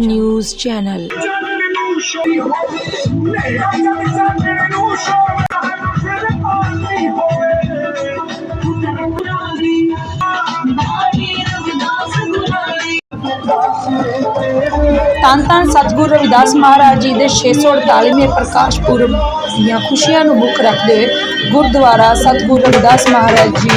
News channel channel ਧੰਨ ਧੰਨ ਸਤਿਗੁਰੂ ਰਵਿਦਾਸ ਮਹਾਰਾਜ ਜੀ ਦੇ 648ਵੇਂ ਪ੍ਰਕਾਸ਼ ਪੁਰਬ ਦੀਆਂ ਖੁਸ਼ੀਆਂ ਨੂੰ ਮੁੱਖ ਰੱਖਦੇ ਹੋਏ ਗੁਰਦੁਆਰਾ ਸਤਿਗੁਰੂ ਰਵਿਦਾਸ ਮਹਾਰਾਜ ਜੀ,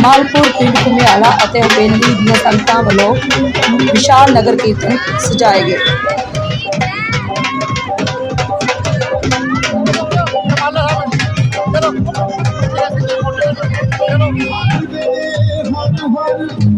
ਮਾਲਪੁਰ ਪਿੰਡ ਘੁਮਿਆਲਾ ਅਤੇ ਹਵੇਲੀ ਦੀਆਂ ਸੰਗਤਾਂ ਵੱਲੋਂ ਵਿਸ਼ਾਲ ਨਗਰ ਕੀਰਤਨ ਸਜਾਏ ਗਏ। ਮਰ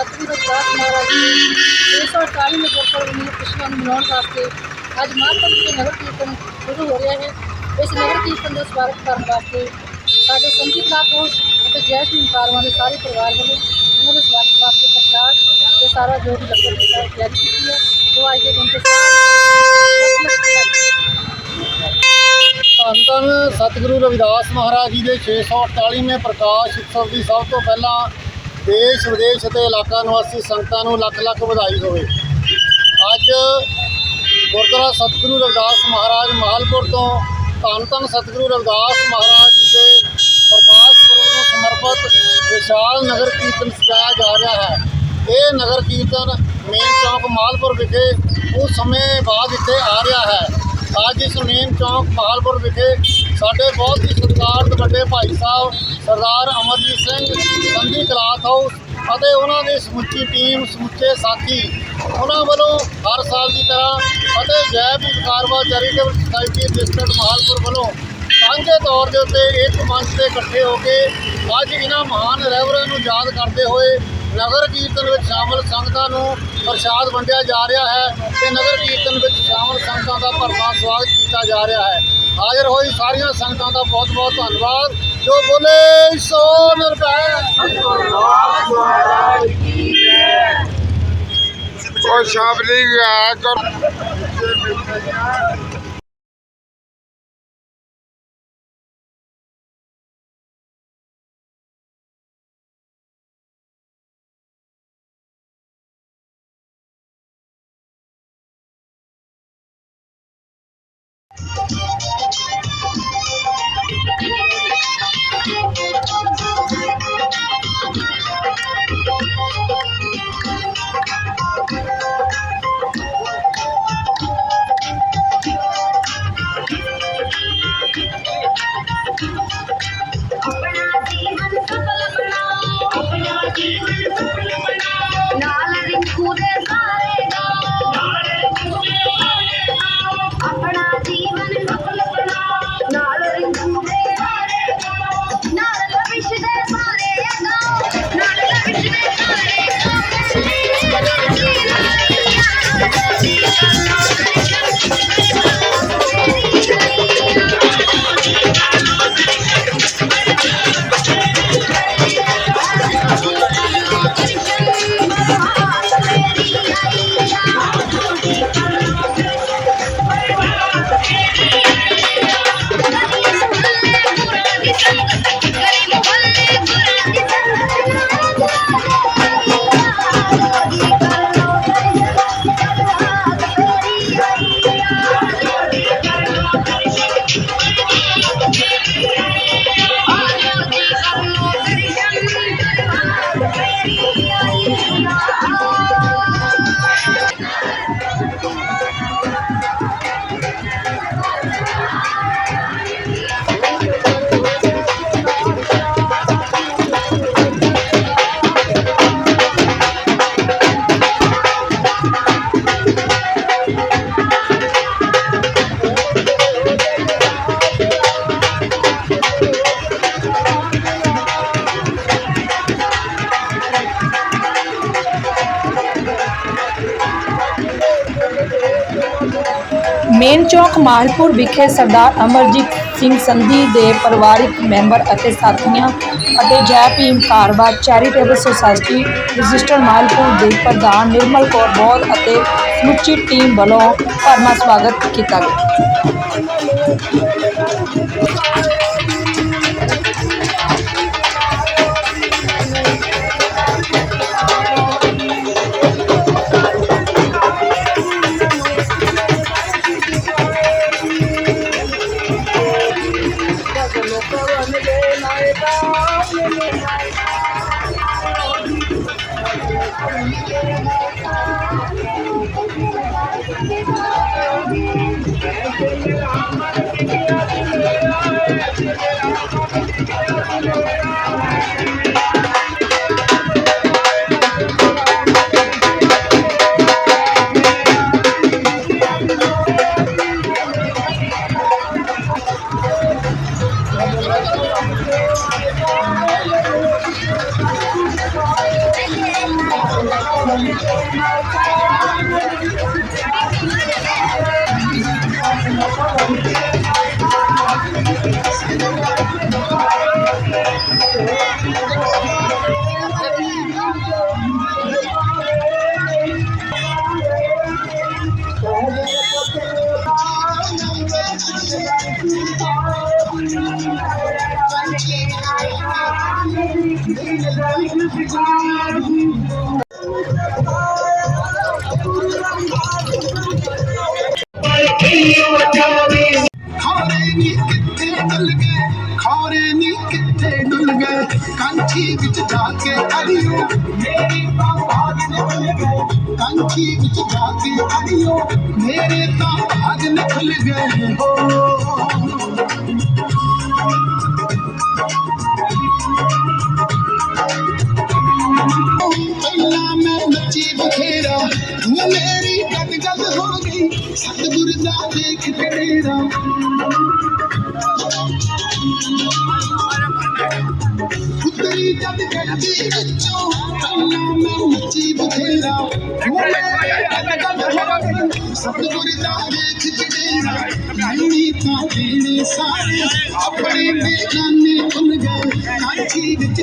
ਸਤਿਗੁਰੂ ਰਵਿਦਾਸ ਮਹਾਰਾਜ ਜੀ। 648 ਦੇ ਗੁਰਪੁਰਬ ਨੂੰ ਖੁਸ਼ੀਆਂ ਨੂੰ ਮਨਾਉਣ ਵਾਸਤੇ ਅੱਜ ਮਹਾਂਪੁਰ ਦੇ ਨਗਰ ਕੀਰਤਨ ਸ਼ੁਰੂ ਹੋ ਰਿਹਾ ਹੈ। ਇਸ ਨਗਰ ਕੀਰਤਨ ਦਾ ਸਵਾਗਤ ਕਰਨ ਵਾਸਤੇ ਸਾਡੇ ਸੰਗੀਤ ਨਾਥੋਸ ਅਤੇ ਜੈ ਸਿੰਘ ਦੇ ਸਾਰੇ ਪਰਿਵਾਰ ਵੱਲੋਂ ਇਹਨਾਂ ਦੇ ਸਵਾਗਤ ਵਾਸਤੇ ਪ੍ਰਸ਼ਾਦ ਤੇ ਸਾਰਾ ਜੋ ਵੀ ਲੰਗਰ ਦੀ ਤਿਆਰੀ ਕੀਤੀ ਹੈ। ਉਹ ਅੱਜ ਦੇ ਦਿਨ ਤੇ ਧੰਨ ਧੰਨ ਸਤਿਗੁਰੂ ਰਵਿਦਾਸ ਮਹਾਰਾਜ ਜੀ ਦੇ 648ਵੇਂ ਪ੍ਰਕਾਸ਼ ਉਤਸਵ ਦੀ ਸਭ ਤੋਂ ਪਹਿਲਾਂ ਦੇਸ਼, ਵਿਦੇਸ਼ ਅਤੇ ਇਲਾਕਾ ਨਿਵਾਸੀ ਸੰਗਤਾਂ ਨੂੰ ਲੱਖ ਲੱਖ ਵਧਾਈ ਹੋਵੇ। ਅੱਜ ਗੁਰਦੁਆਰਾ ਸਤਿਗੁਰੂ ਰਵਿਦਾਸ ਮਹਾਰਾਜ ਮਾਲਪੁਰ ਤੋਂ ਧੰਨ ਧੰਨ ਸਤਿਗੁਰੂ ਰਵਿਦਾਸ ਮਹਾਰਾਜ ਜੀ ਦੇ ਪ੍ਰਕਾਸ਼ ਪੁਰਬ ਨੂੰ ਸਮਰਪਿਤ ਵਿਸ਼ਾਲ ਨਗਰ ਕੀਰਤਨ ਸਜਾਇਆ ਜਾ ਰਿਹਾ ਹੈ। ਇਹ ਨਗਰ ਕੀਰਤਨ ਮੇਨ ਚੌਂਕ ਮਾਲਪੁਰ ਵਿਖੇ ਉਸ ਸਮੇਂ ਬਾਅਦ ਇੱਥੇ ਆ ਰਿਹਾ ਹੈ। ਅੱਜ ਇਸ ਮੇਨ ਚੌਂਕ ਮਾਲਪੁਰ ਵਿਖੇ ਸਾਡੇ ਬਹੁਤ ਹੀ ਸਤਿਕਾਰ ਸਤਿਕਾਰਤ ਵੱਡੇ ਭਾਈ ਸਾਹਿਬ, ਸਰਦਾਰ ਅਮਰਜੀਤ ਸਿੰਘ ਸੰਧੀ ਕਲਾਥ ਹਾਊਸ ਅਤੇ ਉਹਨਾਂ ਦੀ ਸਮੁੱਚੀ ਟੀਮ, ਸਮੁੱਚੇ ਸਾਥੀ, ਉਹਨਾਂ ਵੱਲੋਂ ਹਰ ਸਾਲ ਦੀ ਤਰ੍ਹਾਂ ਅਤੇ Jai Bhim Karwa charitable society district Malpur ਵੱਲੋਂ ਸਾਂਝੇ ਤੌਰ ਦੇ ਉੱਤੇ ਇੱਕ ਮੰਚ ਤੇ ਇਕੱਠੇ ਹੋ ਕੇ ਅੱਜ ਇਹਨਾਂ ਮਹਾਨ ਰਹਿਬਰਾਂ ਨੂੰ ਯਾਦ ਕਰਦੇ ਹੋਏ ਨਗਰ ਕੀਰਤਨ ਵਿੱਚ ਸ਼ਾਮਲ ਸੰਗਤਾਂ ਨੂੰ ਪ੍ਰਸ਼ਾਦ ਵੰਡਿਆ ਜਾ ਰਿਹਾ ਹੈ ਤੇ ਨਗਰ ਕੀਰਤਨ ਵਿੱਚ ਸ਼ਾਮਲ ਸੰਗਤਾਂ ਦਾ ਭਰਵਾਂ ਸਵਾਗਤ ਕੀਤਾ ਜਾ ਰਿਹਾ ਹੈ। ਹਾਜ਼ਰ ਹੋਈ ਸਾਰੀਆਂ ਸੰਗਤਾਂ ਦਾ ਬਹੁਤ ਬਹੁਤ ਧੰਨਵਾਦ। ਜੋ ਬੋਲੇ, ਸੋ ਨਿਰਭੈ। ਉਹ ਸ਼ਾਬਲੀ ਗਿਆ ਕਰ। ਮੇਨ ਚੌਕ ਮਾਲਪੁਰ ਵਿਖੇ ਸਰਦਾਰ ਅਮਰਜੀਤ ਸਿੰਘ ਸੰਧੀ ਦੇ ਪਰਿਵਾਰਿਕ ਮੈਂਬਰ ਅਤੇ ਸਾਥੀਆਂ ਅਤੇ Jai Bhim Karwa charitable society register Malpur ਦੇ ਪ੍ਰਧਾਨ ਨਿਰਮਲ ਕੌਰ ਬੋਧ ਅਤੇ ਸਮੁੱਚੀ ਟੀਮ ਵੱਲੋਂ ਭਰਮਾ ਸਵਾਗਤ ਕੀਤਾ ਗਿਆ। Thank you. ਖੋਰੇ ਅੜਿਓ ਮੇਰੀ ਤਾਂ ਭਾਗ ਨਿਕਲ ਗਏ ਕੰਠੀ ਵਿੱਚ ਜਾ ਕੇ ਅੜਿਓ ਮੇਰੇ ਤਾਂ ਭਾਗ ਨਿਕਲ ਗਏ ਹੋ ਪਹਿਲਾਂ ਮੈਂ ਨੱਚੀ ਬਥੇਰਾ, ਹੁਣ ਮੇਰੀ ਗੱਦ ਗੱਦ ਹੋ ਗਈ। ਸਤਿਗੁਰ ਦਾ ਦੇਖ ਤੇਰਾ। सतगुरु दा वेख जडेरा लाइनी ता वेणे सारे अपने बेगाने भुल गए काठी विच